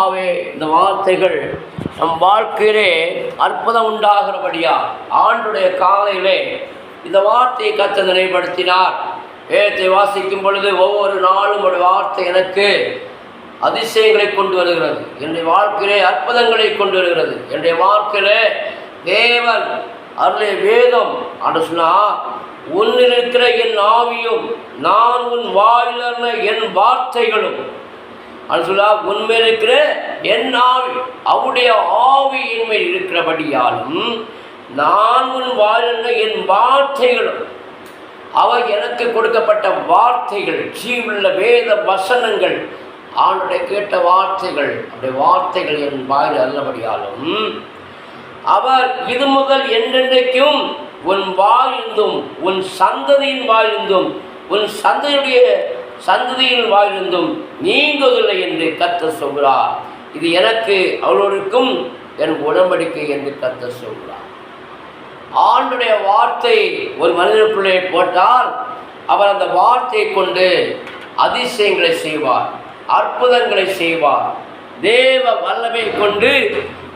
ஆவே இந்த வார்த்தைகள் நம் வாழ்க்கையிலே அற்புதம் உண்டாகிறபடியா ஆண்டுடைய காலையிலே இந்த வார்த்தையை கத்த நினைப்படுத்தினார் வேதத்தை வாசிக்கும் பொழுது ஒவ்வொரு நாளும் ஒரு வார்த்தை எனக்கு அதிசயங்களை கொண்டு வருகிறது. என்னுடைய வாழ்க்கையிலே அற்புதங்களை கொண்டு வருகிறது. என்னுடைய வாழ்க்கையிலே தேவன் அருளை வேதம் அப்படின்னு சொன்னால் உன்னில் இருக்கிற என் ஆவியும் நான் உன் வாயிலர்ன என் வார்த்தைகளும் அது உண்மை உண்மையில் இருக்கிற என் ஆவி அவருடைய ஆவி என்மேல் இருக்கிறபடியாலும் நான் உன் வாழ்ந்த என் வார்த்தைகளும் அவர் எனக்கு கொடுக்கப்பட்ட வார்த்தைகள் ஜீவுள்ள வேத வசனங்கள் அவனுடைய கேட்ட வார்த்தைகள் அவருடைய வார்த்தைகள் என் வாயில் அல்லபடியாலும் அவர் இது முதல் என்றென்றைக்கும் உன் வாயிருந்தும் உன் சந்ததியின் வாழ்ந்தும் உன் சந்ததியுடைய சந்ததியில் வாழ்ந்தும் நீங்குவதில்லை என்று கத்த சொல்கிறார். இது எனக்கு அவளோருக்கும் என் உடம்படிக்கை என்று கத்த சொல்கிறார். ஆண்டுடைய வார்த்தை ஒரு மனிதனுக்குள்ளே போட்டால் அவர் அந்த வார்த்தையை கொண்டு அதிசயங்களை செய்வார் அற்புதங்களை செய்வார். தேவ வல்லமை கொண்டு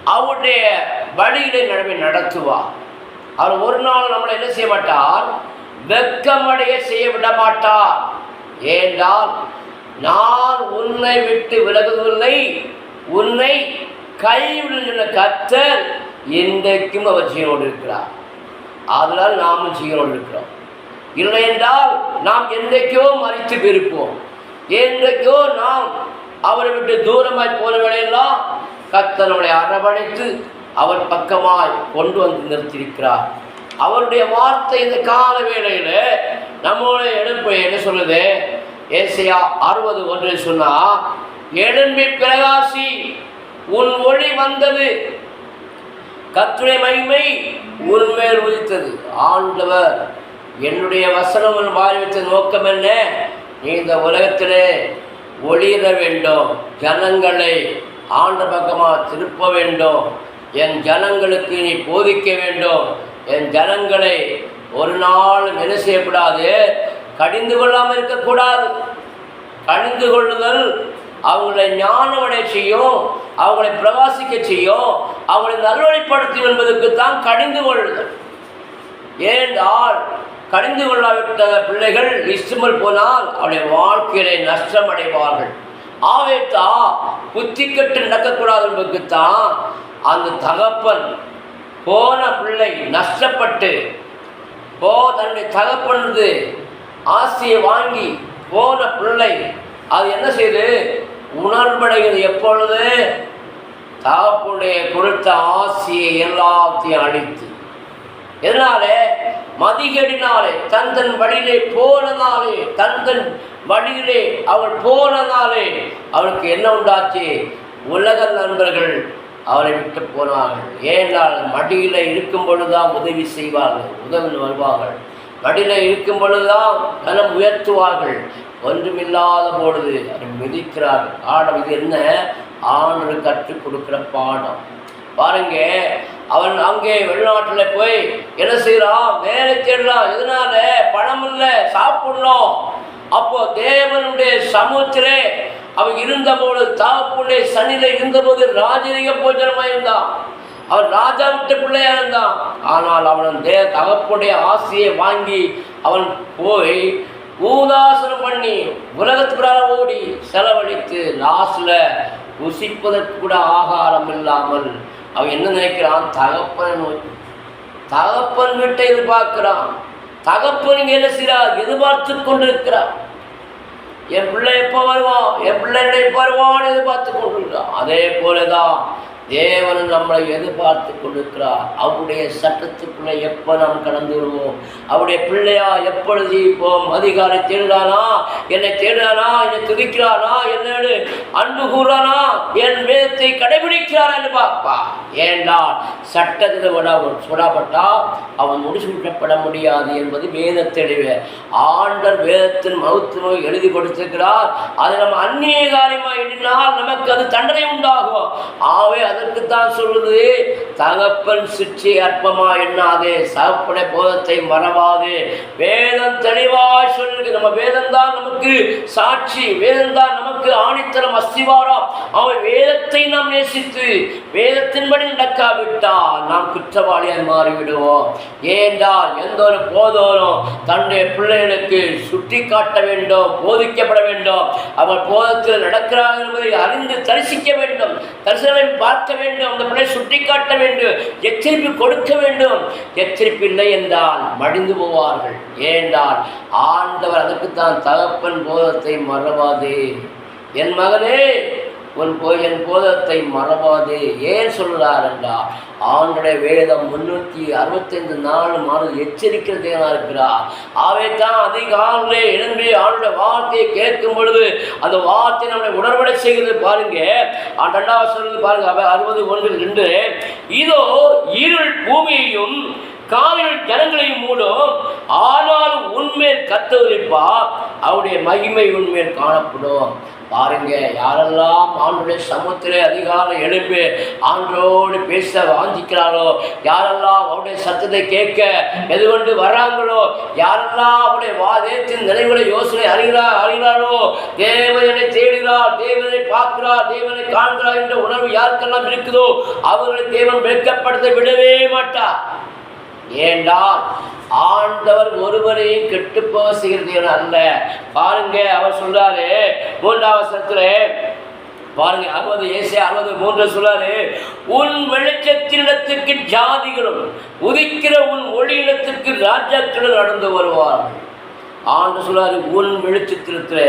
அவருடைய வழியிலே நடமை நடத்துவார். அவர் ஒரு நாள் நம்மளை என்ன செய்ய மாட்டார்? வெக்கமடைய செய்ய விட மாட்டார் ஏண்டால் நான் உன்னை விட்டு விலகுவதில்லை உன்னை கைவிடுகின்ற கத்தர் இன்றைக்கும் அவர் ஜீவனோடு இருக்கிறார். அதனால் நாமும் ஜீவனோடு இருக்கிறோம். இல்லை என்றால் நாம் என்றைக்கோ மறித்து போயிருப்போம் என்றைக்கோ நாம் அவரை விட்டு தூரமாய் போன வேளையெல்லாம் கத்தர் நம்மளை அரவணைத்து அவர் பக்கமாய் கொண்டு வந்து நிறுத்தியிருக்கிறார். அவருடைய வார்த்தை இந்த கால வேளையில் நம்மளுடைய எடுப்பு என்ன சொல்லுது? ஏசையா அறுபது ஒன்று சொன்னா எழும்பி பிரகாசி உன் ஒளி வந்தது. கத்துடைய மகிமை உன்மேல் உதித்தது. ஆண்டவர் என்னுடைய வசனம் வாய் வைத்த நோக்கம் என்ன? நீ இந்த உலகத்திலே ஒளிர வேண்டும். ஜனங்களை ஆண்ட பக்கமாக திருப்ப வேண்டும். என் ஜனங்களுக்கு நீ போதிக்க வேண்டும். என் ஜனங்களை ஒரு நாள் என்ன செய்யக்கூடாது. கடிந்து கொள்ளாமல் இருக்கக்கூடாது. கடிந்து கொள்ளுதல் அவங்களை ஞானவடை செய்யும் அவங்களை பிரகாசிக்க செய்யும் அவங்களை நல்வழிப்படுத்தும் என்பதற்கு தான் கடிந்து கொள்ளுதல். ஏனென்றால் கடிந்து கொள்ளாவிட்ட பிள்ளைகள் இஷ்டமல் போனால் அவருடைய வாழ்க்கையிலே நஷ்டம் அடைவார்கள். ஆவேத்தா புத்தி கட்டு நடக்கக்கூடாது என்பதற்குத்தான் அந்த தகப்பன் போன பிள்ளை நஷ்டப்பட்டு போ தன்னுடைய தகப்பனது ஆசையை வாங்கி போன பிள்ளை. அது என்ன செய்யுது உணர்வடைகிறது எப்பொழுது? தகப்புடைய கொடுத்த ஆசையை எல்லாத்தையும் அழித்து. எதனாலே? மதிகடினாலே தந்தன் வழியிலே போனதாலே தந்தன் வழியிலே அவள் போனதாலே அவளுக்கு என்ன உண்டாச்சு? உலக நண்பர்கள் அவரை விட்டு போனார்கள். ஏனென்றால் மடியில் இருக்கும் பொழுதுதான் உதவி செய்வார்கள் உதவி வருவார்கள். மடியில் இருக்கும் பொழுதுதான் கனம் உயர்த்துவார்கள். ஒன்றுமில்லாத பொழுது அதை மிதிக்கிறார்கள். ஆடம் இது என்ன? ஆண்டு கற்றுக் கொடுக்குற பாடம். பாருங்க அவன் அங்கே வெளிநாட்டில் போய் என்ன செய்கிறான் வேலை தேடுறான். எதனால? பணம் இல்லை சாப்பிடணும். அப்போ தேவனுடைய சமூகத்திலே அவன் இருந்தபோது தாப்புள்ளே சனில இருந்தபோது ராஜரீக போஜனமாயிருந்தான். அவன் ராஜா விட்ட பிள்ளையா இருந்தான் ஆனால் அவன் தே தகப்புடைய ஆசையை வாங்கி அவன் போய் ஊதாசனம் பண்ணி உலகத்துக்குள்ளார ஓடி செலவழித்து லாஸ்ட்ல ருசிப்பதற்கு கூட ஆகாரம் இல்லாமல் அவன் என்ன நினைக்கிறான்? தகப்பனை நோக்கி. தகப்பன் வீட்டை எதிர்பார்க்கிறான். தகப்பன் என்ன செய்கிறார்? எதிர்பார்த்து கொண்டிருக்கிறார். என் பிள்ளை எப்போ வருவான் என் பிள்ளைகளை எப்போ வருவான்னு எதிர்பார்த்து கொண்டிருக்கிறான் அதே போல தான் தேவன் நம்மளை எதிர்பார்த்து கொண்டிருக்கிறார். அவருடைய சட்டத்துக்குள்ளே எப்போ நாம் கடந்து விடுவோம் அவருடைய பிள்ளையா எப்பொழுது ஜீவிப்போம் அதிகாரை தேடுறானா என்னை தேடுறானா என்னை துதிக்கிறானா? என்னோடு அன்பு கூறானா என் வேதத்தை கடைபிடிக்கிறான் என்று பார்ப்பா ஏனென்றால் சட்டத்தில் விட சுடப்பட்டால் அவன் முடிசூட்டப்பட முடியாது என்பது வேத தெளிவு. ஆண்டர் வேதத்தின் மகத்துவம் எழுதி கொடுத்திருக்கிறார். அதை நம்ம அந்நிய காரியமாக எண்ணினால் நமக்கு அது தண்டனை உண்டாகும். ஆகவே அதற்குத்தான் சொல்லுது தகப்பன் சிற்றி அற்பமா எண்ணாதே சகப்படை போதத்தை மறவாதே. வேதம் தெளிவாய் சொல்லுது நம்ம வேதம் தான் நமக்கு சாட்சி. வேதம் தான் நமக்கு ஆணித்தரம் அஸ்திவாரம். அவன் வேதத்தை நாம் நேசித்து வேதத்தின்படி நடக்காவிட்டால் நாம் குற்றவாளியாக மாறிவிடுவோம். ஏனென்றால் எந்த ஒரு போதோரும் தன்னுடைய பிள்ளைகளுக்கு சுட்டி காட்ட வேண்டும் போதிக்கப்பட வேண்டும். அவர் போதத்தில் நடக்கிறார்கள் என்பதை அறிந்து தரிசிக்க வேண்டும். தரிசனம் பார்க்க வேண்டும். அந்த பிள்ளை சுட்டி காட்ட வேண்டும். எச்சரிப்பு கொடுக்க வேண்டும். எச்சரிப்பு இல்லை என்றால் மடிந்து போவார்கள். ஏனென்றால் ஆண்டவர் அதற்குத்தான் தகப்பன் போதத்தை மறவாதே. என் மகனே உன் கோயில் என் போதத்தை மறவாதே. ஏன் சொல்கிறார் என்றால் ஆண்டுடைய வேதம் முன்னூற்றி அறுபத்தைந்து நாலு மாதம் எச்சரிக்கிறதேனா இருக்கிறார். அவை தான் அதிகாலே எழுந்து ஆண்டுடைய வார்த்தையை கேட்கும் பொழுது அந்த வார்த்தை நம்மளை உணர்வடை செய்கிறது பாருங்க. ரெண்டாவது சொல்றது பாருங்க அவை அறுபது ஒன்று ரெண்டு. இதோ இருள் பூமியையும் காவிரி ஜனங்களையும் மூடும் ஆனாலும் உண்மையில் கத்தவரிப்பா அவருடைய மகிமை உண்மையில் காணப்படும். பாருங்க யாரெல்லாம் ஆண்டுடைய சமுத்திர அதிகாரம் எழுப்பு ஆண்டோடு பேச வாஞ்சிக்கிறாரோ யாரெல்லாம் அவருடைய சத்தத்தை கேட்க எது கொண்டு வர்றாங்களோ யாரெல்லாம் அவருடைய வாதத்தின் நினைவுகளை யோசனை அறிகிறார் அறிகிறாரோ தேவனை தேடுகிறார் தேவனை பார்க்கிறார் தேவனை காண்கிறார் என்ற உணர்வு யாருக்கெல்லாம் இருக்குதோ அவர்களை தேவன் வெட்கப்படுத்த விடவே மாட்டார். ஏண்டால் ஆண்டவர் ஒருவரையும் கெட்டு போக அல்ல. பாருங்க அவர் சொல்றாரு மூன்றாவது சத்துல பாருங்க அறுபது ஏசே அறுபது மூன்று சொல்றாரு உன் வெளிச்சத்தினிடத்துக்கு ஜாதிகளும் உதிக்கிற உன் ஒளியிடத்திற்கு ராஜாக்களும் நடந்து வருவார் ஆண்டு சொல்லாரு உன் வெளிச்சத்திரத்துல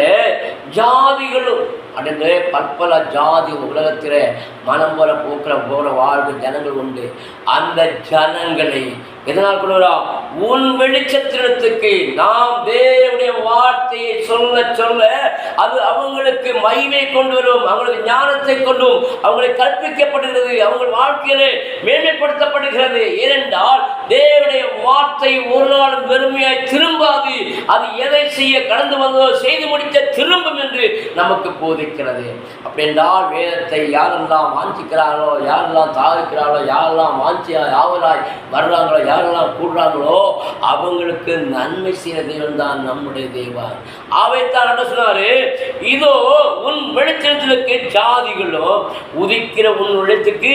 ஜாதிகளும் அப்படின்னு பற்பல ஜாதி உலகத்தில் மனம் போல போக்குற போகிற வாழ்வு ஜனங்கள் உண்டு. அந்த ஜனங்களை எதனால் கொள்கிறோம் உன் வெளிச்சத்திரத்துக்கு நாம் தேவனுடைய வார்த்தையை சொல்ல சொல்ல அது அவங்களுக்கு மகிமை கொண்டு வரும் அவங்களுக்கு ஞானத்தை கொண்டும் அவங்களை கற்பிக்கப்படுகிறது அவங்க வாழ்க்கையிலே மேன்மைப்படுத்தப்படுகிறது. ஏனென்றால் தேவனுடைய வார்த்தை ஒரு நாள் வெறுமையாய் திரும்பாது. அது எதை செய்ய கடந்து வந்ததோ செய்து முடிக்க திரும்பும் என்று நமக்கு போதிக்கிறது. அப்படி என்றால் வேதத்தை யாரெல்லாம் வாஞ்சிக்கிறார்களோ யாரெல்லாம் தாகிக்கிறார்களோ யாரெல்லாம் வாஞ்சியா யாவராய் வர்றாங்களோ யாரெல்லாம் கூடுறாங்களோ அவங்களுக்கு நன்மை செய்கிற தெய்வம் தான் நம்முடைய தெய்வம் அவைத்தான் என்ன சொன்னாரு? இதோ உன் வெளிச்சத்திற்கு ஜாதிகளும் உதிக்கிற உன் வெளிச்சத்துக்கு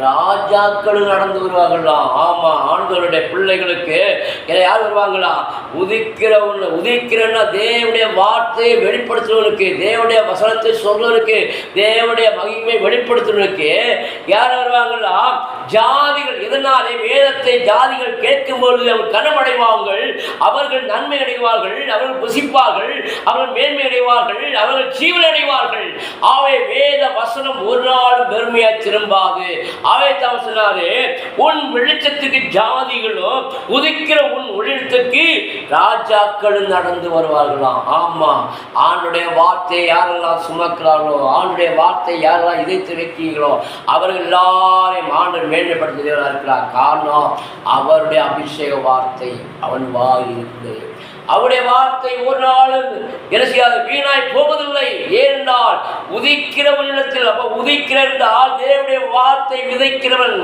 ராஜாக்களும் நடந்து வருவாங்களாம் ஆமா ஆண்களுடைய பிள்ளைகளுக்கு. யார் வருவாங்களா? உதிக்கிற உன் உதிக்கிறன்னா தேவனுடைய வார்த்தையை வெளிப்படுத்துறவனுக்கு தேவனுடைய வசனத்தை சொல்றவனுக்கு தேவனுடைய மகிமை வெளிப்படுத்துறவனுக்கு யார் வருவாங்களா? ஜாதிகள் எதனாலே வேதத்தை ஜாதிகள் கேட்கும் பொழுது அவர் கனமடைவார்கள்? அவர்கள் நன்மை அடைவார்கள் அவர்கள் புசிப்பார்கள் அவர்கள் மேன்மை அடைவார்கள் அவர்கள் ஜீவன் அடைவார்கள். ஆவே வேத வசனம் ஒரு நாள் பெருமையா திரும்பாது. ஆவே தான் சொன்னாரு உன் வெளிச்சத்துக்கு ஜாதிகளும் உதிக்கிற உன் ஒளிச்சத்துக்கு ராஜாக்களும் நடந்து வருவார்களாம். ஆமா ஆண்டுடைய வார்த்தை யாரெல்லாம் சுமக்கிறார்களோ ஆண்டுடைய வார்த்தை யாரெல்லாம் இதை திரைக்கிறீர்களோ அவர்கள் எல்லாரையும் ஆண்டு மேன்மைப்படுத்துகிறவர்களாக இருக்கிறார் காரணம் அவருடைய அபிஷேக வார்த்தை அவன் வாய் அவருடைய வார்த்தை ஒரு நாளும் என்ன செய்யாது வீணாய் போவதில்லை. ஏனென்றால் உதிக்கிறவனிடத்தில் அப்போ உதிக்கிற என்றால் தேவனுடைய வார்த்தை விதைக்கிறவன்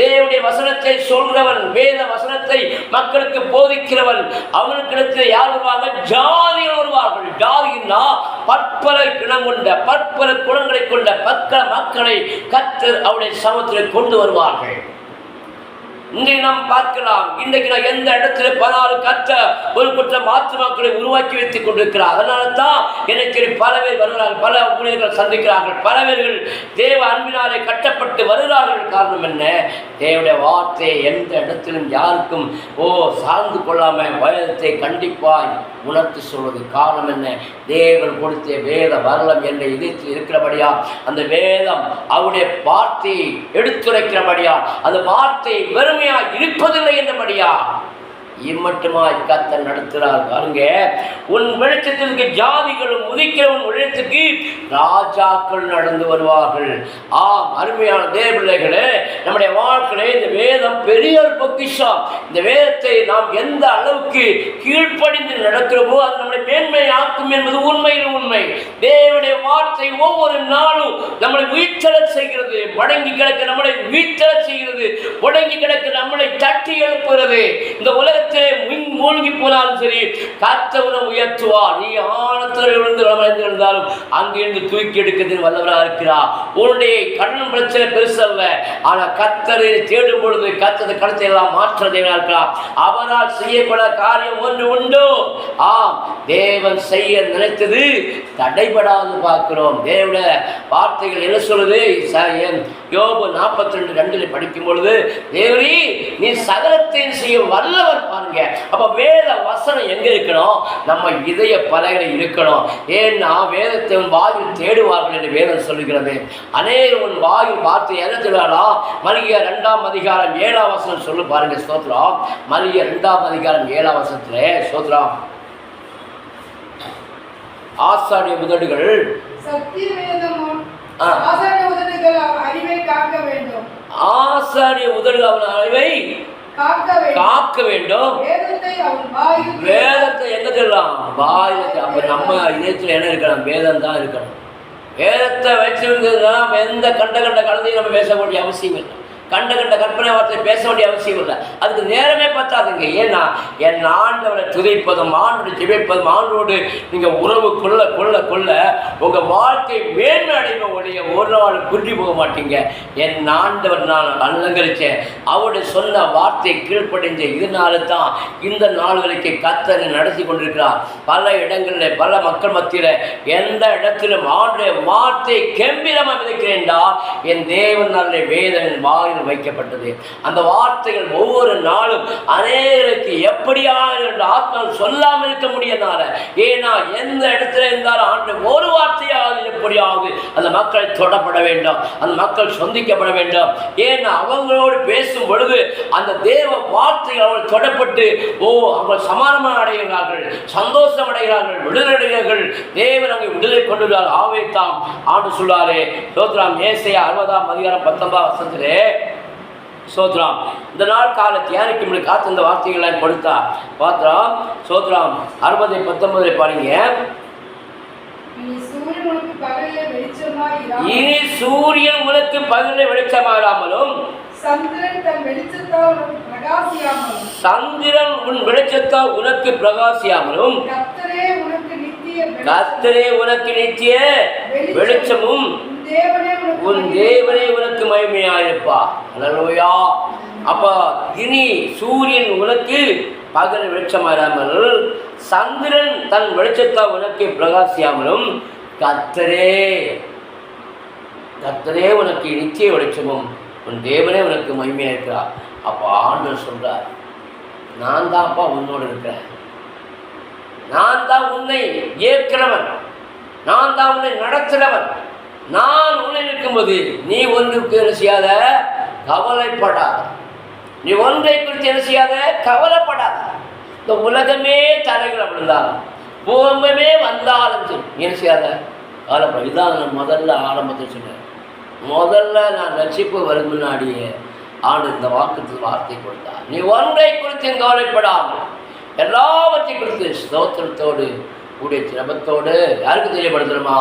தேவனுடைய வசனத்தை சொல்கிறவன் வேத வசனத்தை மக்களுக்கு போதிக்கிறவன் அவனுக்கிடத்தில் யார் வருவாங்க ஜாதிகள் வருவார்கள். ஜாதினா பற்பல குணம் கொண்ட பற்பல குணங்களை கொண்ட பக்க மக்களை கத்தர் அவருடைய சமத்தில் கொண்டு வருவார்கள். இங்கே நாம் பார்க்கலாம். இன்றைக்கு நான் எந்த இடத்துல பதினாறு கத்த ஒரு குற்ற ஆத்மாக்களை உருவாக்கி வைத்துக் கொண்டிருக்கிறார். அதனால தான் எனக்கு பல பேர் வருகிறார்கள். பல ஊழியர்கள் சந்திக்கிறார்கள். பல பேர்கள் தேவ அன்பினாலே கட்டப்பட்டு வருகிறார்கள். காரணம் என்ன? தேவனுடைய வார்த்தையை எந்த இடத்திலும் யாருக்கும் ஓ சார்ந்து கொள்ளாம பயத்தை கண்டிப்பாய் உணர்த்தி சொல்வது காரணம் என்ன? தேவன் கொடுத்த வேத வரலம் என்ற இதயத்தில் இருக்கிறபடியா? அந்த வேதம் அவருடைய வார்த்தையை எடுத்துரைக்கிறபடியா? அந்த வார்த்தை வெறுமையா இருப்பதில்லை என்றபடியா? இம்மட்டுமாய் கத்த நடத்துகிறார். பாருங்க உன் வெளிச்சத்திற்கு ஜாதிகளும் உதிக்கிறவன் வெளிச்சத்துக்கு ராஜாக்கள் நடந்து வருவார்கள். ஆம் அருமையான தேவபிள்ளைகளே நம்முடைய வாழ்க்கையில இந்த வேதம் பெரிய ஒரு பொக்கிஷம். இந்த வேதத்தை நாம் எந்த அளவுக்கு கீழ்ப்படிந்து நடக்கிறவோ அது நம்மளை மேன்மையாக்கும் என்பது உண்மையில் உண்மை. தேவனுடைய வார்த்தை ஒவ்வொரு நாளும் நம்மளை உயிர்ச்சல செய்கிறது. மடங்கி கிடக்க நம்மளை உயிர்த்தெழச் செய்கிறது. முடங்கி கிடக்க நம்மளை தட்டி எழுப்புகிறது. இந்த உலகத்திலே மின் மூழ்கி போனாலும் சரி கத்தவனை உயர்த்துவார். நீ ஆழத்தில் விழுந்து இருந்தாலும் அங்கிருந்து தூக்கி எடுக்கிறது வல்லவராக இருக்கிறார். உன்னுடைய கடன் பிரச்சனை பெருசல்ல. ஆனால் கத்தரை தேடும் பொழுது கத்தது கடத்தை எல்லாம் மாற்றதேவனா இருக்கிறார் அவரால் செய்யப்பட காரியம் ஒன்று உண்டோ. ஆம் தேவன் செய்ய நினைத்தது தடைபடாது பார்க்கிறோம். தேவட வார்த்தைகள் என்ன சொல்லுது? யோபு நாற்பத்தி ரெண்டு ரெண்டில் படிக்கும் பொழுது தேவரி நீ சகலத்தையும் செய்ய வல்லவர் பாருங்க. அப்ப வேத வசனம் எங்க இருக்கணும்? நம்ம இதய பலகையில் இருக்கணும். ஏன்னா வேதத்தை உன் வாயில் தேடுவார்கள் என்று வேதம் சொல்லுகிறது. அநேக உன் வாயில் பார்த்து என்ன சொல்லுவாரா மலிய ரெண்டாம் அதிகாரம் ஏழாம் வசனம் சொல்லு பாருங்க சோத்ரா மலிய ரெண்டாம் அதிகாரம் ஏழாம் வசனத்திலே ஸ்தோத்திரம். ஆசாரிய முதடுகள் சத்திய வேதமும் ஆசாரிய உதடுகள் அவன் அறிவை காக்க வேண்டும். ஆசாரிய உதடுகள் அவன் அறிவை காக்க வேண்டும். காக்க வேண்டும். வேதத்தை எங்க சொல்லலாம்? வாயில் அப்ப நம்ம இதயத்தில் என்ன இருக்கணும் வேதம் தான் இருக்கணும். வேதத்தை வச்சிருந்ததுன்னா நம்ம எந்த கண்ட கண்ட கலந்தையும் நம்ம பேச வேண்டிய அவசியம் இல்லை. கண்ட கண்ட கற்பனை வார்த்தை பேச வேண்டிய அவசியம் இல்லை. அதுக்கு நேரமே பத்தாதுங்க ஏன்னா என் ஆண்டவரை துதைப்பதும் ஆண்டோடு ஜிபிப்பதும் ஆண்டோடு நீங்கள் உறவு கொள்ள கொள்ள கொள்ள உங்கள் வாழ்க்கை மேன்மை ஒழிய ஒரு நாள் குன்றி போக மாட்டீங்க. என் ஆண்டவர் நான் அலங்கரித்தேன் அவருடைய சொன்ன வார்த்தை கீழ்ப்படைஞ்ச இதனால தான் இந்த நாள்களுக்கு கத்தனை நடத்தி கொண்டிருக்கிறார். பல இடங்களில் பல மக்கள் மத்தியில் எந்த இடத்திலும் ஆண்டுடைய வார்த்தை கெம்பீரமாக விதைக்கிறேன்டா என் தேவன் நல்ல வேதனின் வாயில் வைக்கப்பட்டது. அந்த வார்த்தைகள் ஒவ்வொரு நாளும் அநேகருக்கு எப்படியாக என்று ஆத்மா சொல்லாமல் இருக்க முடியனால ஏன்னா எந்த இடத்துல இருந்தாலும் ஆண்டு ஒரு வார்த்தையாவது எப்படியாவது அந்த மக்கள் தொடப்பட வேண்டும். அந்த மக்கள் சொந்திக்கப்பட வேண்டும். ஏன்னா அவங்களோடு பேசும் பொழுது அந்த தேவ வார்த்தைகள் அவர்கள் தொடப்பட்டு ஓ அவர்கள் சமாதானம் அடைகிறார்கள் சந்தோஷம் அடைகிறார்கள் விடுதலை அடைகிறார்கள் தேவன் அங்கே விடுதலை கொண்டுள்ளார். ஆவே தாம் ஆண்டு சொல்லாரே சோத்ராம் ஏசையா அறுபதாம் அதிகாரம் பத்தொன்பதாம் வசனத்திலே சோத்ராம் இந்த நாள் கால தியானிக்கு முன்னாடி காத்து இந்த வார்த்தைகளை கொடுத்தா பாத்திரம் சோத்ராம் அறுபது பத்தொன்பதுல பாருங்க இனி சூரியன் உனக்கு பகலில் வெளிச்சமாகாமலும் சந்திரன் உன் வெளிச்சத்தால் உனக்கு பிரகாசியாமலும். கர்த்தரே உனக்கு நித்திய வெளிச்சமும் உன் தேவனே உனக்கு மகிமையாயிருப்பா. அல்லேலூயா அப்ப இனி சூரியன் உனக்கு பகல் வெளிச்சமாறாமல் சந்திரன் தன் வெளிச்சத்தால் உனக்கு பிரகாசியாமலும் கர்த்தரே கர்த்தரே உனக்கு நித்திய வெளிச்சமும் உன் தேவனே உனக்கு மகிமையா இருக்கிறார் அப்போ ஆண்டவர் சொல்றார் நான் தான்ப்பா உன்னோடு இருக்கிறேன். நான் தான் உன்னை ஏற்கிறவன். நான் தான் உன்னை நடத்துகிறவன் நான் உன்னை இருக்கும்போது நீ ஒன்றுக்கு என்ன செய்யாத? கவலைப்படாத. நீ ஒன்றை குறித்து என்ன செய்யாத? கவலைப்படாத. இந்த உலகமே தலைகள் அப்படிந்தாலும் பூகம்பமே வந்தாலும் சரி நீ என்ன செய்யாத? கவலைப்பட இதான் நான் முதல்ல ஆரம்பத்தில் சொன்னேன். முதல்ல நான் ரட்சிப்பு வரும் முன்னாடியே ஆண்டு இந்த வாக்குக்கு வார்த்தை கொடுத்தார். நீ ஒன்றை குறித்து கவலைப்படாமல் எல்லாவற்றையும் குறித்து ஸ்தோத்திரத்தோடு கூடிய சிரமத்தோடு யாருக்கு தெரியப்படுத்தணுமா?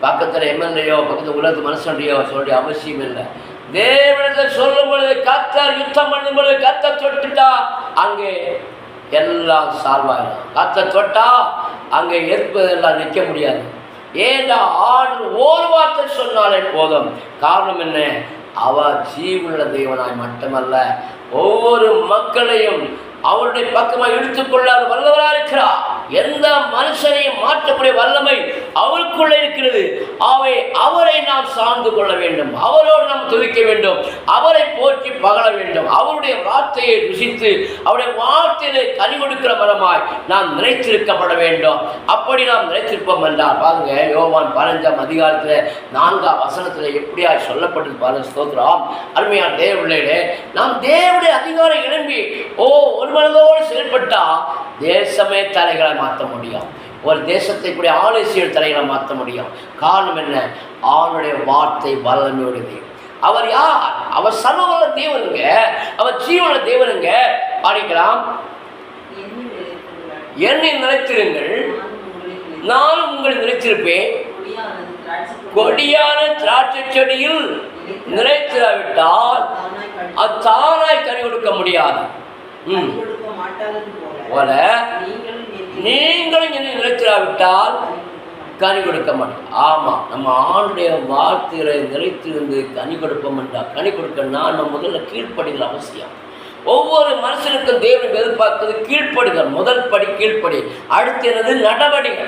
பக்கத்தில் எம்எல்ஏயோ பக்கத்தில் உலகத்து மனுஷன்டையோ சொல்ல அவசியம் இல்லை. தேவனத்தை சொல்லும் பொழுது கத்தர் யுத்தம் பண்ணும் பொழுது கத்த தொட்டுட்டா அங்கே எல்லாம் சால்வாயிடும். கத்த தொட்டா அங்கே எதிர்ப்பதெல்லாம் நிற்க முடியாது. ஏண்டா ஆண்டு ஒரு வார்த்தை சொன்னாலே போதும். காரணம் என்ன? அவர் ஜீவுள்ள தெய்வனாய் மட்டுமல்ல ஒவ்வொரு மக்களையும் அவருடைய பக்கமாக இழுத்துக்கொள்ளாத வல்லவராக இருக்கிறார் எந்த மனுஷனையும் மாற்றக்கூடிய வல்லமை அவருக்குள்ள இருக்கிறது. அவை அவரை நாம் சார்ந்து கொள்ள வேண்டும். அவரோடு நாம் துதிக்க வேண்டும். அவரை போற்றி பகழ வேண்டும். அவருடைய வார்த்தையை ருசித்து அவருடைய வார்த்தையிலே கனி கொடுக்கிற மரமாய் நாம் நினைத்திருக்கப்பட வேண்டும். அப்படி நாம் நினைத்திருப்போம் என்றால் பாருங்க யோவான் பதினஞ்சாம் அதிகாரத்தில் நான்காம் வசனத்தில் எப்படியாய் சொல்லப்பட்டது பாருங்க ஸ்தோத்திரம். அருமையான தேவ நாம் தேவனுடைய அதிகாரம் எழும்பி ஓ ஒரு மனதோடு செயல்பட்டா தேசமே தலைகளை மாற்ற முடியும். ஒரு தேசத்தை கூட ஆலோசியல் தலைகளை மாற்ற முடியும். காரணம் என்ன? அவனுடைய வார்த்தை வல்லமையுடையது அவர் யார்? அவர் சர்வவல்ல தேவனுங்க. அவர் ஜீவன தேவனுங்க. பாடிக்கலாம் என்னை நினைத்திருங்கள் நானும் உங்களை நினைத்திருப்பேன் கொடியான திராட்சை செடியில் நிலைத்திராவிட்டால் அது தானாய் கனி கொடுக்க முடியாது. ம். போல நீங்களும் என்னை நிலைத்திராவிட்டால் கனி கொடுக்க மாட்டோம் ஆமாம் நம்ம ஆண்டுடைய வார்த்தைகளை நிலைத்திருந்து கனி கொடுப்போம் என்றால் கனி கொடுக்கணும்னா நம்ம முதல்ல கீழ்ப்படிதல் அவசியம். ஒவ்வொரு மனுஷனுக்கும் தேவன் எதிர்பார்க்கிறது கீழ்ப்படிதல். முதல் படி கீழ்ப்படி அடுத்து என்னது நடவடிக்கை.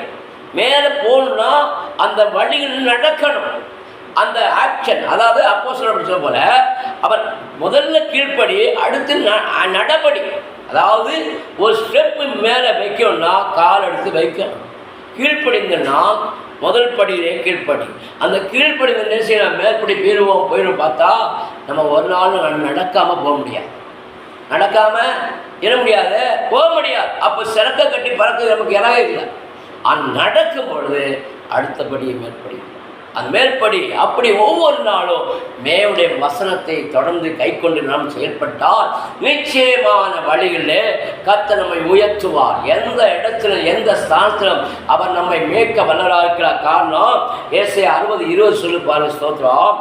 மேலே போகணும்னா அந்த வழிகள் நடக்கணும். அந்த ஆக்ஷன் அதாவது அப்போ சொல்ல போல அவர் முதல்ல கீழ்ப்படி அடுத்து ந- நடபடி அதாவது ஒரு ஸ்டெப்பு மேலே வைக்கணும்னா கால் எடுத்து வைக்கணும். கீழ்ப்படிந்தனா முதல் படியிலே கீழ்ப்படி. அந்த கீழ்ப்படிந்த நேசிய நான் மேற்படி போயிடுவோம் போயிடும் பார்த்தா நம்ம ஒரு நாள் நடக்காமல் போக முடியாது. நடக்காமல் என்ன முடியாது? போக முடியாது. அப்போ சிறக்க கட்டி பறக்க நமக்கு இறங்க இல்லை. அது நடக்கும் பொழுது அடுத்தபடி மேற்படி அந்த மேற்படி அப்படி ஒவ்வொரு நாளும் மேவுடைய வசனத்தை தொடர்ந்து கை கொண்டு நாம் செயல்பட்டால் நிச்சயமான வழிகளிலே கத்த நம்மை உயர்த்துவார். எந்த இடத்துல எந்த ஸ்தானத்திலும் அவர் நம்மை மேற்க வல்லராக இருக்கிற காரணம் ஏசை அறுபது இருபது சொல்லு பாரு ஸ்தோத்திரம்.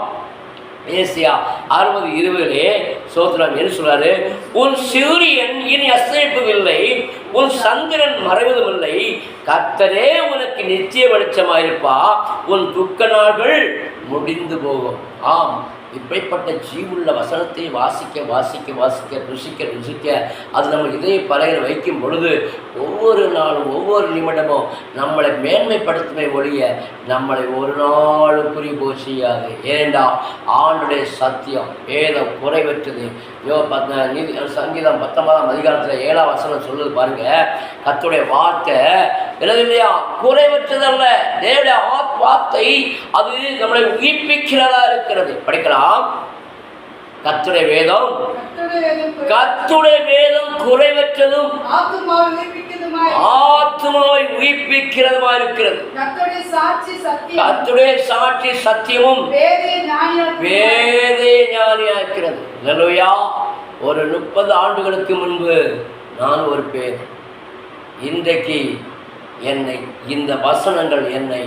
ஏசியா அறுபது இருபதிலே சோத்ராஜ் என்ன சொல்றாரு? உன் சூரியன் இனி அஸ்தமிப்பதில்லை உன் சந்திரன் மறைவதும் இல்லை. கத்தரே உனக்கு நிச்சய வெளிச்சமாயிருப்பா. உன் துக்க நாள்கள் முடிந்து போகும். ஆம் இப்படிப்பட்ட ஜீவுள்ள வசனத்தை வாசிக்க வாசிக்க வாசிக்க ருசிக்க ருசிக்க அது நம்ம இதய பலையில் வைக்கும் பொழுது ஒவ்வொரு நாளும் ஒவ்வொரு நிமிடமும் நம்மளை மேன்மைப்படுத்துமே ஒழிய நம்மளை ஒரு நாளும் குறி செய்யாது ஏண்டா ஆண்டுடைய சத்தியம் வேதம் குறைவற்றது. யோ பத்த நீதி சங்கீதம் பத்தொன்பதாம் அதிகாரத்தில் ஏழாம் வசனம் சொல்லுது பாருங்க. கத்துடைய வார்த்தை இல்லையா குறைவற்றதல்ல. தேவடைய ஆத் வார்த்தை அது நம்மளை உயிர்ப்பிக்கிறதா இருக்கிறது. படிக்கலாம். கத்துடைய வேதம். கத்துடைய வேதம் குறைவற்றதும் ஆத்மாவை உயிர்ப்பிக்கிறதுமா இருக்கிறது. கத்துடைய சாட்சி சத்தியமும் வேதே ஞானியா இருக்கிறது. இல்லையா ஒரு முப்பது ஆண்டுகளுக்கு முன்பு நான் ஒரு பேர். இன்றைக்கு என்னை இந்த வசனங்கள் என்னை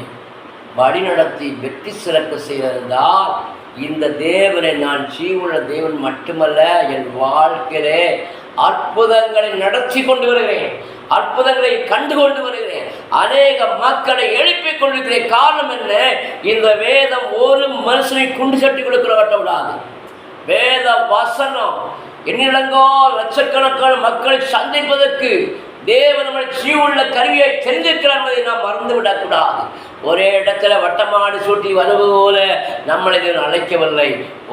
வழிநடத்தி வெற்றி சிறக்க செய்திருந்தால் இந்த தேவனை நான் ஜீவுள்ள தேவன் மட்டுமல்ல என் வாழ்க்கையிலே அற்புதங்களை நடத்தி கொண்டு வருகிறேன். அற்புதங்களை கண்டு கொண்டு வருகிறேன். அநேக மக்களை எழுப்பிக் கொண்டிருக்கிற காரணம் என்ன? இந்த வேதம் ஒரு மனுஷனை குண்டு சட்டி கொடுக்கிற வட்ட விடாது. வேத வசனம் எண்ணிலங்கோ லட்சக்கணக்கான மக்களை சந்திப்பதற்கு தேவன் நம்மளை ஜீவுள்ள கருவியை தெரிஞ்சிருக்கிறார் என்பதை நாம் மறந்து விடக்கூடாது ஒரே இடத்துல வட்டமாடு சூட்டி வருவது போல நம்மளை தேவன் அழைக்கவில்லை.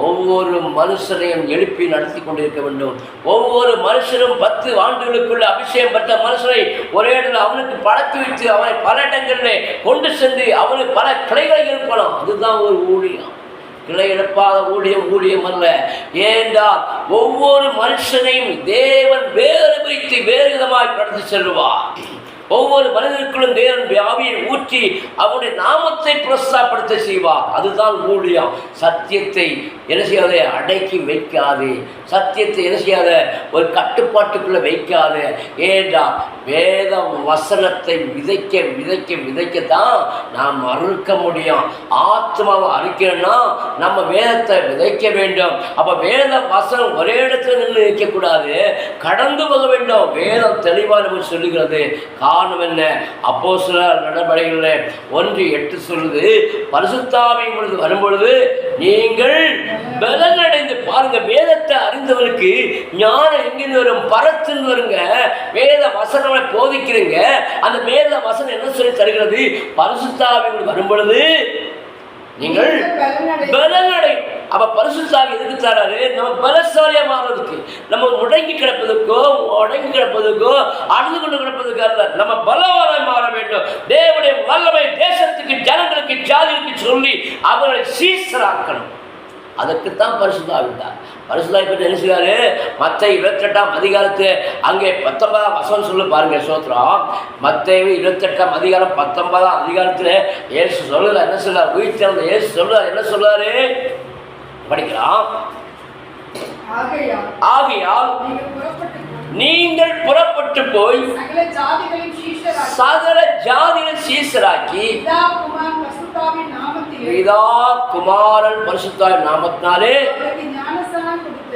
ஒவ்வொரு மனுஷனையும் எழுப்பி நடத்தி கொண்டிருக்க வேண்டும். ஒவ்வொரு மனுஷனும் பத்து ஆண்டுகளுக்குள்ள அபிஷேகம் பெற்ற மனுஷனை ஒரே இடத்துல அவனுக்கு பழக்கி வைத்து அவனை பல இடங்களில் கொண்டு சென்று அவனுக்கு பல கிளைகளை இருப்பணும் அதுதான் ஒரு ஊழியம். கிளை எழுப்பாத ஊழியம் ஊழியம் அல்ல. ஏனென்றால் ஒவ்வொரு மனுஷனையும் தேவன் வேறு பிரித்து வேறு விதமாய் கடந்து செல்வார் ஒவ்வொரு மனிதருக்குள்ளும் தேவன் வியாபியை ஊற்றி அவருடைய நாமத்தை பிரசாப்படுத்த செய்வார். அதுதான் ஊழியம். சத்தியத்தை என்ன செய்யாத அடக்கி வைக்காது. சத்தியத்தை என்ன செய்யாத ஒரு கட்டுப்பாட்டுக்குள்ளே வைக்காது. ஏண்டா? வேதம் வசனத்தை விதைக்க விதைக்க விதைக்கத்தான் நாம் அறுக்க முடியும். ஆத்மாவை அறுக்கணும்னா நம்ம வேதத்தை விதைக்க வேண்டும். அப்போ வேத வசனம் ஒரே இடத்துல நின்று வைக்கக்கூடாது கடந்து போக வேண்டும். வேதம் தெளிவாக சொல்லுகிறது. காரணம் என்ன? அப்போ சில நடவடிக்கைகளில் ஒன்று எட்டு சொல்லுது பரிசுத்தாவை பொழுது வரும்பொழுது நீங்கள் பலனடைந்து பாருங்க வேதத்தை அறிந்தவருக்கு ஞானம் எங்கிருந்து வரும்? பரத்துன்னு வருங்க. வேத வசனங்களை போதிக்கிறீங்க. அந்த வேத வசனம் என்ன சொல்லி தருகிறது? பரிசுத்தாவிகள் வரும் பொழுது நீங்கள் பலனடை- பலனடையும் அப்போ பரிசுத்தாவி எதுக்கு தராரு? நம்ம பலசாலியா மாறுறதுக்கு நம்ம முடங்கி கிடப்பதுக்கோ உடங்கி கிடப்பதுக்கோ அழுது கொண்டு கிடப்பதுக்கு அல்ல. நம்ம பலவானாய் மாற வேண்டும். தேவனுடைய வல்லமை தேசத்துக்கு ஜனங்களுக்கு ஜாதிகளுக்கு சொல்லி அவர்களை சீசராக்கணும். அதுக்குத்தான் பரிசுதாவிட்டார் பரிசுத்தாவி பற்றி என்ன செய்வாரு மற்ற இருபத்தெட்டாம் அதிகாரத்து அங்கே பத்தொன்பதாம் வசம் சொல்லு பாருங்க சோத்திரம். மற்ற இருபத்தெட்டாம் அதிகாரம் பத்தொன்பதாம் அதிகாரத்தில் ஏசு சொல்லுல என்ன சொல்றார்? திறந்த ஏசு சொல்லுவார் என்ன சொல்றாரு? படிக்கலாம். ஆகையால் நீங்கள் புறப்பட்டு போய் சகல ஜாதிகள் சீசராக்கி பிதா குமாரன் பரிசுத்தாய் நாமத்தினாலே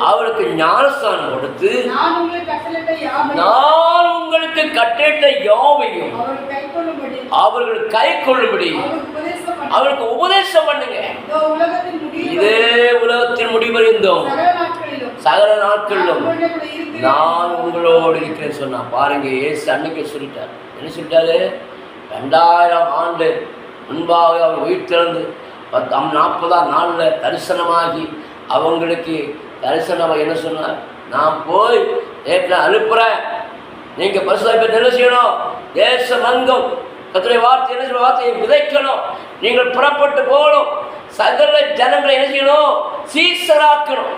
அவருக்கு ஞானஸ்தானம் கொடுத்து நான் உங்களுக்கு கட்டிட்ட யாவையும் அவர்கள் கை கொள்ளும்படி அவருக்கு உபதேசம் பண்ண அவருக்கு உபதேசம் பண்ணுங்க. இதோ உலகத்தின் முடிவு இதே உலகத்தின் முடிவறிந்தோம் சகல நாட்களிலும் நான் உங்களோடு இருக்கிறேன்னு சொன்னா பாருங்க ஏசு அன்னைக்கு சொல்லிட்டார். என்ன சொல்லிட்டாரு? ரெண்டாயிரம் ஆண்டு முன்பாக அவர் உயிர் திறந்து பத்தாம் நாற்பதாம் நாளில் தரிசனமாகி அவங்களுக்கு தரிசனம் என்ன சொன்னார்? நான் போய் ஏற்ற அனுப்புகிறேன் நீங்கள் பரிசுத்தாய் பெற்று என்ன செய்யணும்? தேசம் அங்கம் கத்துடைய வார்த்தை என்ன செய்யணும் வார்த்தையை விதைக்கணும். நீங்கள் புறப்பட்டு போகணும். சகல ஜனங்களை என்ன செய்யணும்? சீசராக்கணும்.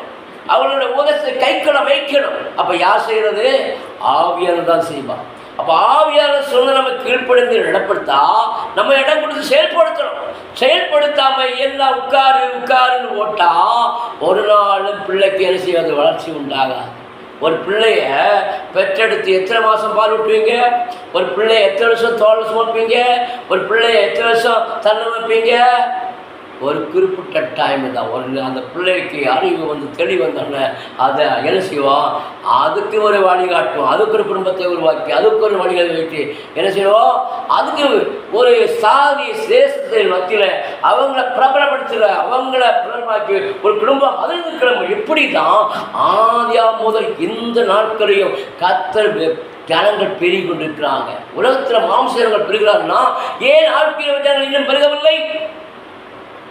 அவங்களோட உதத்தை கைக்களை வைக்கணும். அப்போ யார் செய்கிறது ஆவியானவர் தான் செய்வான் அப்போ ஆவியாளர் சொன்ன நம்ம கீழ்ப்படிந்து இடப்படுத்தா நம்ம இடம் கொடுத்து செயல்படுத்தணும். செயல்படுத்தாம எல்லாம் உட்காரு உட்காருன்னு ஓட்டா ஒரு நாளும் பிள்ளைக்கு என்ன செய்யாது? வளர்ச்சி உண்டாகாது. ஒரு பிள்ளைய பெற்றெடுத்து எத்தனை மாதம் பால் விட்டுவீங்க ஒரு பிள்ளைய எத்தனை வருஷம் தோல் சுமப்பீங்க? ஒரு பிள்ளைய எத்தனை வருஷம் தன்னை வைப்பீங்க ஒரு குறிப்பிட்ட டைம் தான். ஒரு அந்த பிள்ளைக்கு அறிவு வந்து தெளிவு வந்தோடனே அதை என்ன செய்வோம் அதுக்கு ஒரு வழிகாட்டும் அதுக்கு ஒரு குடும்பத்தை உருவாக்கி அதுக்கு ஒரு வழிகளை வைத்து என்ன செய்வோம் அதுக்கு ஒரு சாதி தேசத்தின் மத்தியில் அவங்கள பிரபலப்படுத்துகிற அவங்கள பிரபலமாக்கி ஒரு குடும்பம் அதில் இருக்கிற இப்படி தான் ஆதியா முதல் இந்த நாட்களையும் கத்தர் ஜனங்கள் பெருகி கொண்டிருக்கிறாங்க. உலகத்தில் மாம்சங்கள் பெறுகிறாங்கன்னா ஏன் ஆழ்கிற ஜனங்கள் இன்னும் பெருகவில்லை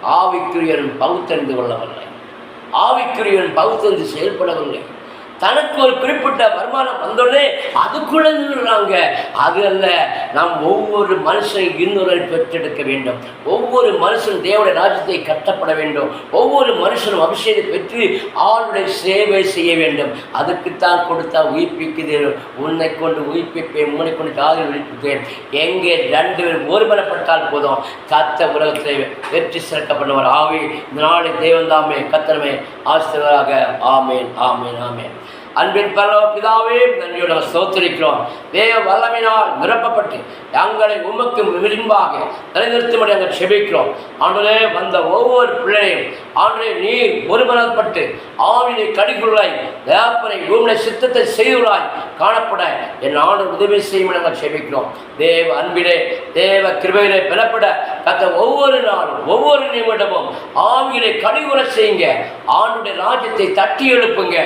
ஆவிக்குரியன் பகுத்தறிந்து கொள்ளவில்லை. ஆவிக்குரியன் பகுத்தறிந்து செயல்படவில்லை. தனக்கு ஒரு குறிப்பிட்ட வருமானம் வந்தோடனே அதுக்குள்ளே நின்றுறாங்க அது அல்ல நாம் ஒவ்வொரு மனுஷன் இன்னொரு பெற்றெடுக்க வேண்டும். ஒவ்வொரு மனுஷன் தேவனுடைய ராஜ்யத்தை கட்டப்பட வேண்டும். ஒவ்வொரு மனுஷனும் அபிஷேகம் பெற்று ஆளுடைய சேவை செய்ய வேண்டும். அதுக்குத்தான் கொடுத்தா உயிர்ப்பிக்குது. உன்னை கொண்டு உயிர்ப்பிப்பேன் உன்னை கொண்டு காதல் உயிர்ப்பிப்பேன் எங்கே ரெண்டு பேர் ஒருமனப்பட்டால் போதும். கத்த உலகத்தை வெற்றி சிறக்க பண்ணுவார். ஆவி இந்த நாளை தேவந்தாமே கத்தனமே ஆசிரியராக. ஆமேன் ஆமேன் ஆமேன். அன்பின் பல்லவ பிதாவே நன்றியோட சோத்தரிக்கிறோம் தேவ வல்லமினால் நிரப்பப்பட்டு எங்களை உமக்கு விரும்பாக நிலைநிறுத்தும்படி நாங்கள் செபிக்கிறோம். ஆண்டுலே வந்த ஒவ்வொரு பிள்ளையும் ஆண்டுலே நீர் ஒருமனப்பட்டு ஆவினை கடிக்குள்ளாய் தேப்பனை பூமியை சித்தத்தை செய்துள்ளாய் காணப்பட. என் ஆண்டு உதவி செய்யும் நாங்கள் செபிக்கிறோம். தேவ அன்பிலே தேவ கிருபையிலே பெறப்பட கத்த ஒவ்வொரு நாளும் ஒவ்வொரு நிமிடமும் ஆவியிலே கழிவுற செய்யுங்க. ஆண்டுடைய ராஜ்யத்தை தட்டி எழுப்புங்க.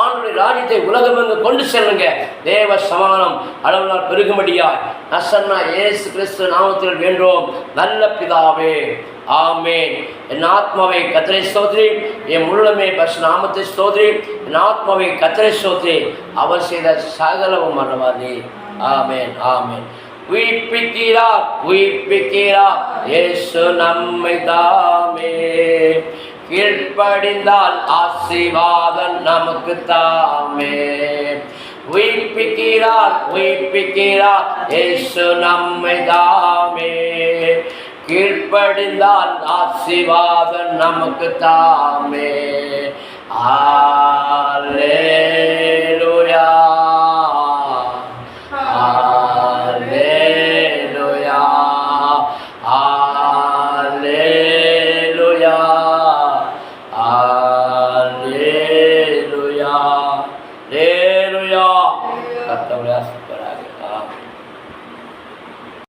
ஆண்டுடைய ராஜ்யத்தை உலகமெங்கு கொண்டு செல்லுங்க. தேவ சமானம் அளவு நாள் நசன்னா இயேசு கிறிஸ்து நாமத்தில் வேண்டோம் நல்ல பிதாவே ஆமேன். என் ஆத்மாவை கத்திரை ஸ்தோத்ரி என் முள்ளமே பஸ் நாமத்தை ஸ்தோத்ரி என் ஆத்மாவை கத்திரை ஸ்தோத்ரி அவர் செய்த சகலவும் மறவாதே. ஆமேன் ஆமேன். உயிர்ப்பிக்கிறார் உயிர்ப்பிக்கிறார் இயேசு நம்மை தாமே. கீழ்ப்படிந்தால் ஆசீர்வாதம் நமக்கு தாமே. உயிர்ப்பிக்கிறார் உயிர்ப்பிக்கிறார் இயேசு நம்மை தாமே. கீழ்ப்படிந்தால் ஆசீர்வாதம் நமக்கு தாமே. ஆலே